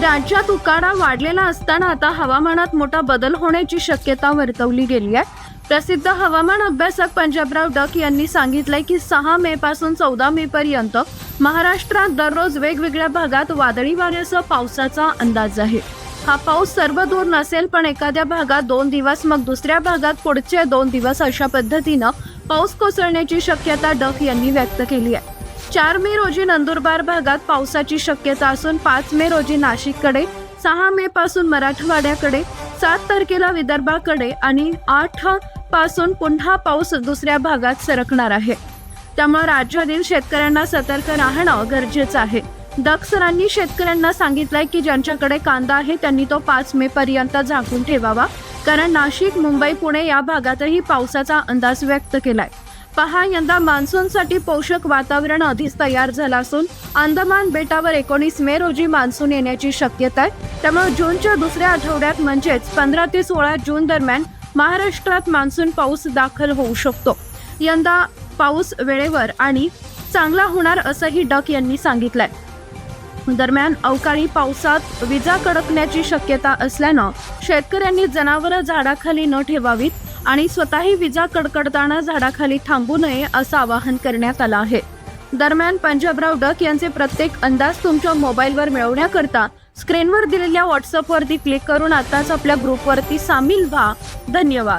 राज्यात उकाडा वाढलेला असताना आता हवामानात मोठा बदल होण्याची शक्यता वर्तवली गेली आहे. प्रसिद्ध हवामान अभ्यासक पंजाबराव डक यांनी सांगितलंय की सहा मे पासून चौदा मे पर्यंत महाराष्ट्रात दररोज वेगवेगळ्या भागात वादळी वाऱ्यासह पावसाचा अंदाज आहे. हा पाऊस सर्व दूर नसेल पण एखाद्या भागात दोन दिवस मग दुसऱ्या भागात पुढचे दोन दिवस अशा पद्धतीनं पाऊस कोसळण्याची शक्यता डक यांनी व्यक्त केली आहे. चार मे रोजी नंदुरबार भागात पावसाची शक्यता असून पाच मे रोजी नाशिककडे सहा मे पासून मराठवाड्याकडे सात तारखेला विदर्भाकडे आणि आठपासून पुन्हा पाऊस दुसऱ्या भागात सरकणार आहे. त्यामुळे राज्यातील शेतकऱ्यांना सतर्क राहणं गरजेचं आहे. दक शेतकऱ्यांना सांगितलंय की ज्यांच्याकडे कांदा आहे त्यांनी तो पाच मे पर्यंत झाकून ठेवावा कारण नाशिक मुंबई पुणे या भागातही पावसाचा अंदाज व्यक्त केलाय. पहा यंदा मान्सूनसाठी पोषक वातावरण आधीच तयार झालं असून अंदमान बेटावर एकोणीस मे रोजी मान्सून येण्याची शक्यता आहे. त्यामुळे जूनच्या दुसऱ्या आठवड्यात म्हणजेच पंधरा ते सोळा जून दरम्यान महाराष्ट्रात मान्सून पाऊस दाखल होऊ शकतो. यंदा पाऊस वेळेवर आणि चांगला होणार असंही डक यांनी सांगितलंय. दरम्यान अवकाळी पावसात विजा कडकण्याची शक्यता असल्यानं शेतकऱ्यांनी जनावरं झाडाखाली न ठेवावीत आणि स्वतःही विजा कडकडताना झाडाखाली थांबू नये असं आवाहन करण्यात आलं आहे. दरम्यान पंजाबराव डक यांचे प्रत्येक अंदाज तुमच्या मोबाईलवर मिळवण्याकरता स्क्रीनवर दिलेल्या व्हॉट्सअपवरती क्लिक करून आताच आपल्या ग्रुपवरती सामील व्हा. धन्यवाद.